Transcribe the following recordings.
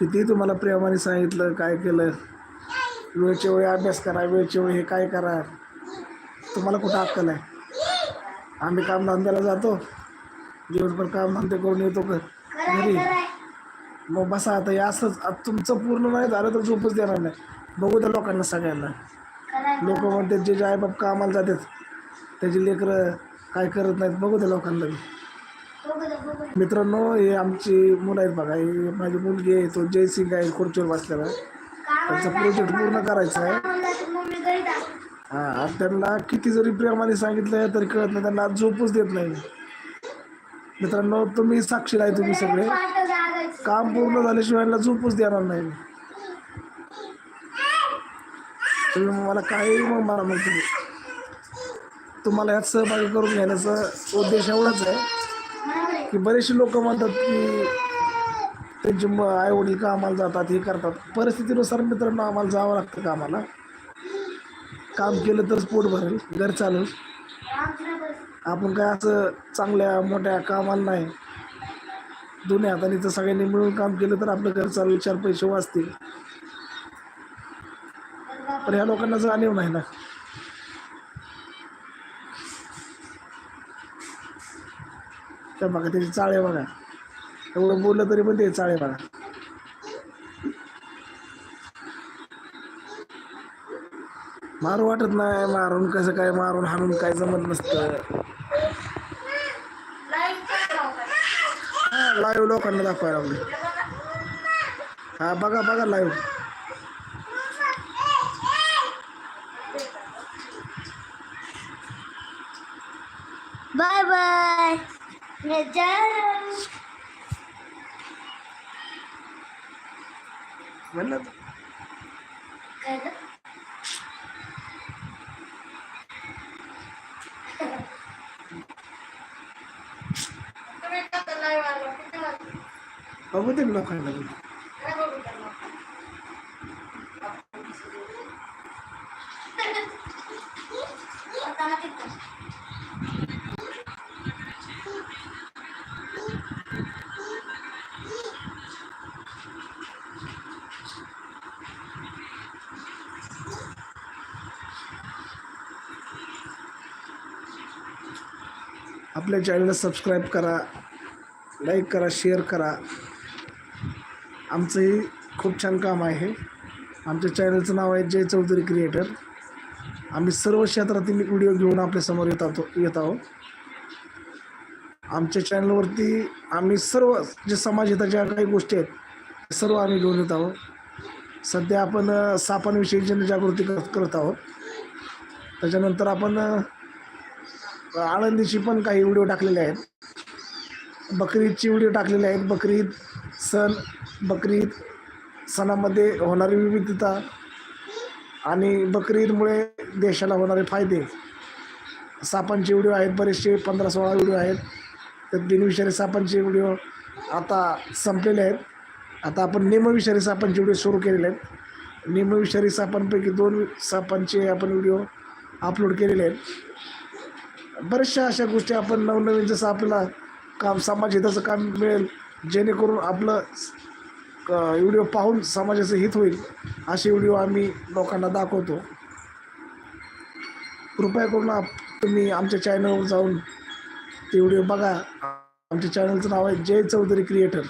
किती तुम्हाला प्रेमाने सांगितलं काय केलं? वेळच्या वेळी अभ्यास करा वेळच्या वेळी हे काय करा? तुम्हाला कुठं अक्कल आहे? आम्ही कामधंद्याला जातो. दिवसभर कामधंदे करून येतो घरी. मग बसा आता हे असंच आता तुमचं पूर्ण नाही झालं तर झोपच देणार नाही. बघू त्या लोकांना सगळ्यांना. लोक म्हणतात जे जे आईबाप कामाला जातात त्याची लेकरं काय करत नाहीत बघू त्या लोकांना बी. मित्रांनो हे आमची मुलं आहेत बघा ही माझी मुलगी आहे तो जयसिंग आहे खुर्चीवर बसलेला त्यांचा प्रोजेक्ट पूर्ण करायचा आहे. हा त्यांना किती जरी प्रेमाने सांगितलं तरी कळत नाही त्यांना झोपूच झोपच देत नाही. मित्रांनो तुम्ही साक्षीला आहे तुम्ही सगळे. काम पूर्ण झाल्याशिवाय यांना देणार नाही मी. तुम्ही मला काही मग मला मग तुम्ही. तुम्हाला यात सहभागी करून घेण्याचा उद्देश एवढाच आहे की बरेचसे लोक म्हणतात की त्यांचे आई वडील कामाला जातात हे करतात. परिस्थितीनुसार मित्रांनो आम्हाला जावं लागतं कामाला. काम केलं तरच पोट भरेल घर चालेल. आपण काय असं चांगल्या मोठ्या कामाला नाही. दोन्ही हाताने तर सगळ्यांनी मिळून काम केलं तर आपलं घर चालेल चार पैसे वाचतील. पण ह्या लोकांना जाणीव नाही ना. त्या बघा त्याचे चाळे बघा. एवढं बोललं तरी पण ते चाळे बघा. मारू वाटत नाही मारून कसं काय मारून हाणून काय जमत नसतं हा लाईव्ह लोकांना दाखवायला लागले हा बघा बघा लाईव्ह बाय बाय. म्हणलं बघू दे ना लोकांना बी. आपल्या चॅनलला सबस्क्राईब करा लाईक करा शेअर करा आमचंही खूप छान काम आहे. आमच्या चॅनलचं नाव आहे जय चौधरी क्रिएटर आम्ही सर्व क्षेत्रातील व्हिडिओ घेऊन आपल्यासमोर येत आहोत येत आहोत. आमच्या चॅनलवरती आम्ही सर्व जे समाजहिताच्या काही गोष्टी आहेत सर्व आम्ही घेऊन येत आहोत. सध्या आपण सापांविषयी जनजागृती करत करत आहोत. त्याच्यानंतर आपण आळंदीची पण काही व्हिडिओ टाकलेले आहेत. बकरीदची व्हिडिओ टाकलेले आहेत. बकरी सण बकरी सणामध्ये होणारी विविधता आणि बकरीदमुळे देशाला होणारे फायदे. सापांचे व्हिडिओ आहेत बरेचसे पंधरा सोळा व्हिडिओ आहेत तर बिनविषारी सापांचे व्हिडिओ आता संपलेले आहेत. आता आपण निमविषारी सापांचे व्हिडिओ सुरू केलेले आहेत. निमविषारी सापांपैकी दोन सापांचे आपण व्हिडिओ अपलोड केलेले आहेत. बऱ्याचशा अशा गोष्टी आपण नवनवीन जसं आपल्याला काम समाज हिताचं काम मिळेल जेणेकरून आपलं व्हिडिओ पाहून समाजाचं हित होईल असे व्हिडिओ आम्ही लोकांना दाखवतो. कृपया करून आप तुम्ही आमच्या चॅनलवर जाऊन ते व्हिडिओ बघा. आमच्या चॅनलचं नाव आहे जय चौधरी क्रिएटर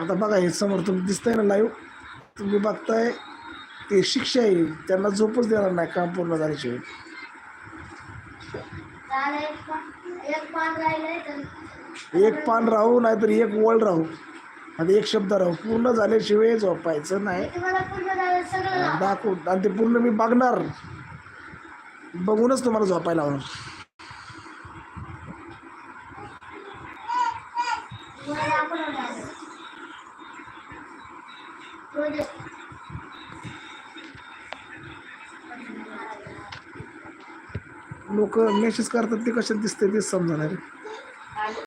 आता बघा हे समोर तुम्ही दिसतंय ना लाईव्ह तुम्ही बघताय ते शिक्षा येईल त्यांना झोपच देणार नाही काम पूर्ण झाल्याशिवाय. एक पान राहिलंय तर एक पान राहू नाहीतर एक वळ राहू. आणि एक शब्द राहू. पूर्ण झाल्याशिवाय झोपायचं नाही. तुम्हाला पूर्ण झालं? सगळं दाखवू आणि ते पूर्ण मी बघणार. बघूनच तुम्हाला झोपायला लावणार. तुम्हाला दाखवणार लोक मेसेज करतात ते कशात दिसते तेच समजणार आहे.